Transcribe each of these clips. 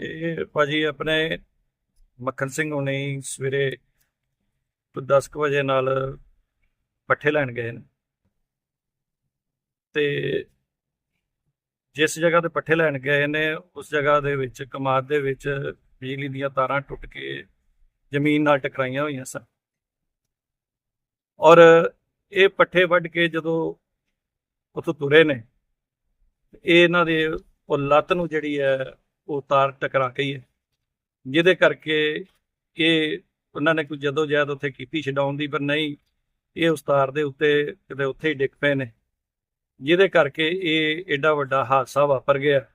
ਇਹ ਭਾਜੀ ਆਪਣੇ ਮੱਖਣ ਸਿੰਘ ਹੁਣੀ ਸਵੇਰੇ 10 ਕੁ ਵਜੇ ਨਾਲ ਪੱਠੇ ਲੈਣ ਗਏ ਨੇ। ਤੇ ਜਿਸ ਜਗ੍ਹਾ ਤੇ ਪੱਠੇ ਲੈਣ ਗਏ ਨੇ, ਉਸ ਜਗ੍ਹਾ ਦੇ ਵਿੱਚ, ਕਮਾਦ ਦੇ ਵਿੱਚ ਬਿਜਲੀ ਦੀਆਂ ਤਾਰਾਂ ਟੁੱਟ ਕੇ ਜ਼ਮੀਨ ਨਾਲ ਟਕਰਾਈਆਂ ਹੋਈਆਂ ਸਨ। ਔਰ ਇਹ ਪੱਠੇ ਵੱਢ ਕੇ ਜਦੋਂ ਉੱਥੋਂ ਤੁਰੇ ਨੇ ਇਹ ਇਹਨਾਂ ਦੇ ਉਹ ਲੱਤ ਨੂੰ ਜਿਹੜੀ ਹੈ ਉਹ ਤਾਰ ਟਕਰਾ ਗਈ ਹੈ ਜਿਹਦੇ ਕਰਕੇ ਇਹ ਉਹਨਾਂ ਨੇ ਕੋਈ ਜਦੋਂ ਜਹਿਦ ਉੱਥੇ ਕੀਤੀ ਛਡਾਉਣ ਦੀ ਪਰ ਨਹੀਂ ਇਹ ਉਸ ਤਾਰ ਦੇ ਉੱਤੇ ਕਿਤੇ ਉੱਥੇ ਹੀ ਡਿੱਗ ਪਏ ਨੇ। ਜਿਹਦੇ ਕਰਕੇ ਇਹ ਐਡਾ ਵੱਡਾ ਹਾਦਸਾ ਵਾਪਰ ਗਿਆ।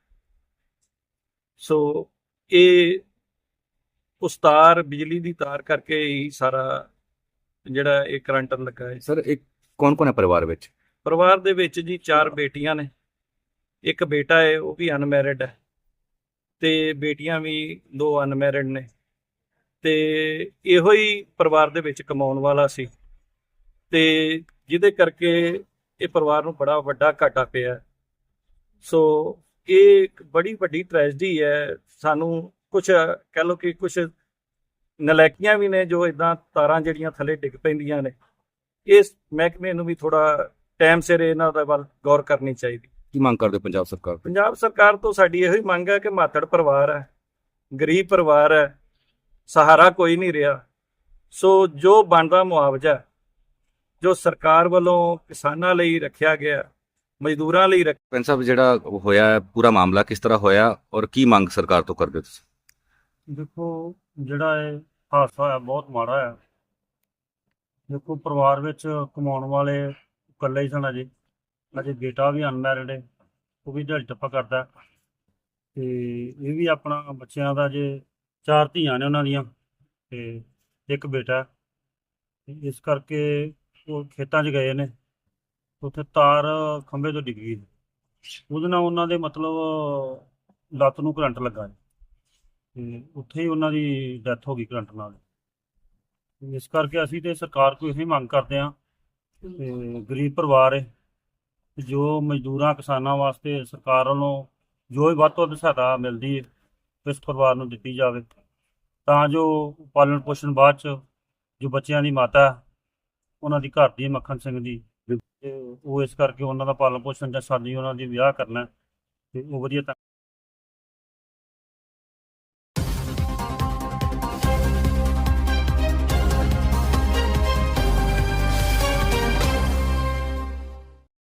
ਸੋ ਇਹ ਉਸ ਤਾਰ ਬਿਜਲੀ ਦੀ ਤਾਰ ਕਰਕੇ ਹੀ ਸਾਰਾ ਜਿਹੜਾ ਇਹ ਕਰੰਟ ਲੱਗਾ ਹੈ। ਸਰ ਇੱਕ ਕੌਣ ਕੌਣ ਹੈ ਪਰਿਵਾਰ ਵਿੱਚ? ਪਰਿਵਾਰ ਦੇ ਵਿੱਚ ਜੀ ਚਾਰ ਬੇਟੀਆਂ ਨੇ। ਇੱਕ ਬੇਟਾ ਹੈ ਉਹ ਵੀ ਅਨਮੈਰਿਡ ਹੈ। ਤੇ ਬੇਟੀਆਂ ਵੀ ਦੋ ਅਨਮੈਰਿਡ ਨੇ। ਤੇ ਇਹੋ ਹੀ ਪਰਿਵਾਰ ਦੇ ਵਿੱਚ ਕਮਾਉਣ ਵਾਲਾ ਸੀ। ਤੇ ਜਿਹਦੇ ਕਰਕੇ ਇਹ ਪਰਿਵਾਰ ਨੂੰ ਬੜਾ ਵੱਡਾ ਘਾਟਾ ਪਿਆ। ਸੋ ਇਹ ਇੱਕ ਬੜੀ ਵੱਡੀ ਟ੍ਰੈਜਡੀ ਹੈ। ਸਾਨੂੰ ਕੁਝ ਕਹਿ ਲਓ ਕਿ ਕੁਝ ਨਲਾਇਕੀਆਂ ਵੀ ਨੇ ਜੋ ਇਦਾਂ ਤਾਰਾਂ ਜਿਹੜੀਆਂ ਥੱਲੇ ਡਿੱਗ ਪੈਂਦੀਆਂ ਨੇ। ਇਸ ਮਹਿਕਮੇ ਨੂੰ ਵੀ ਥੋੜਾ ਟਾਈਮ ਸਿਰ ਇਹਨਾਂ ਦਾ ਵੱਲ ਗੌਰ ਕਰਨੀ ਚਾਹੀਦੀ। ਕੀ ਮੰਗ ਕਰਦੇ ਹੋ ਪੰਜਾਬ ਸਰਕਾਰ ਤੋਂ? ਪੰਜਾਬ ਸਰਕਾਰ ਤੋਂ ਸਾਡੀ ਇਹੋ ਹੀ ਮੰਗ ਹੈ ਕਿ ਮਾਤੜ ਪਰਿਵਾਰ ਹੈ ਗਰੀਬ ਪਰਿਵਾਰ ਹੈ ਸਹਾਰਾ ਕੋਈ ਨਹੀਂ ਰਿਹਾ। ਸੋ ਜੋ ਬਣਦਾ ਮੁਆਵਜ਼ਾ ਜੋ ਸਰਕਾਰ ਵੱਲੋਂ ਕਿਸਾਨਾਂ ਲਈ ਰੱਖਿਆ ਗਿਆ ਮਜ਼ਦੂਰਾਂ ਲਈ ਰੱਖ- ਪੈਨ ਸਾਹਿਬ ਜਿਹੜਾ ਹੋਇਆ ਹੈ, ਪੂਰਾ ਮਾਮਲਾ ਕਿਸ ਤਰ੍ਹਾਂ ਹੋਇਆ ਔਰ ਕੀ ਮੰਗ ਸਰਕਾਰ ਤੋਂ ਕਰਦੇ ਹੋ ਤੁਸੀਂ? ਦੇਖੋ ਜਿਹੜਾ ਇਹ ਹਾਦਸਾ ਹੋਇਆ ਬਹੁਤ ਮਾੜਾ ਹੈ। ਦੇਖੋ ਪਰਿਵਾਰ ਵਿੱਚ ਕਮਾਉਣ ਵਾਲੇ ਇਕੱਲੇ ਹੀ ਸਨ ਅਜੇ। ਅਜੇ ਬੇਟਾ ਵੀ ਅਨਮੈਰਿਡ ਹੈ ਉਹ ਵੀ ਦਿਹਾੜੀ ਟੱਪਾ ਕਰਦਾ। ਤੇ ਇਹ ਵੀ ਆਪਣਾ ਬੱਚਿਆਂ ਦਾ ਜੇ ਚਾਰ ਧੀਆਂ ਨੇ ਉਹਨਾਂ ਦੀਆਂ ਤੇ ਇੱਕ ਬੇਟਾ। ਇਸ ਕਰਕੇ ਉਹ ਖੇਤਾਂ 'ਚ ਗਏ ਨੇ ਉੱਥੇ ਤਾਰ ਖੰਭੇ ਤੋਂ ਡਿੱਗ ਗਈ ਉਹਦੇ ਨਾਲ ਉਹਨਾਂ ਦੇ ਮਤਲਬ ਲੱਤ ਨੂੰ ਕਰੰਟ ਲੱਗਾ ਤੇ ਉੱਥੇ ਹੀ ਉਹਨਾਂ ਦੀ ਡੈਥ ਹੋ ਗਈ ਕਰੰਟ ਨਾਲ। ਇਸ ਕਰਕੇ ਅਸੀਂ ਤੇ ਸਰਕਾਰ ਕੋਲ ਇਹੀ ਮੰਗ ਕਰਦੇ ਹਾਂ ਤੇ ਗਰੀਬ ਪਰਿਵਾਰ ਹੈ। ਜੋ ਮਜ਼ਦੂਰਾਂ ਕਿਸਾਨਾਂ ਵਾਸਤੇ ਸਰਕਾਰ ਵੱਲੋਂ ਜੋ ਵੀ ਵੱਧ ਤੋਂ ਵੱਧ ਸਹਾਇਤਾ ਮਿਲਦੀ ਹੈ, ਇਸ ਪਰਿਵਾਰ ਨੂੰ ਦਿੱਤੀ ਜਾਵੇ। ਤਾਂ ਜੋ ਪਾਲਣ ਪੋਸ਼ਣ ਬਾਅਦ ਚ ਜੋ ਬੱਚਿਆਂ ਦੀ ਮਾਤਾ ਉਹਨਾਂ ਦੀ ਘਰ ਦੀ ਮੱਖਣ ਸਿੰਘ ਦੀ ਉਹ ਇਸ ਕਰਕੇ ਉਹਨਾਂ ਦਾ ਪਾਲਣ ਪੋਸ਼ਣ ਜਾਂ ਸਾਡੀ ਉਹਨਾਂ ਦੀ ਵਿਆਹ ਕਰਨਾ ਹੈ, ਤੇ ਉਹ ਵਧੀਆ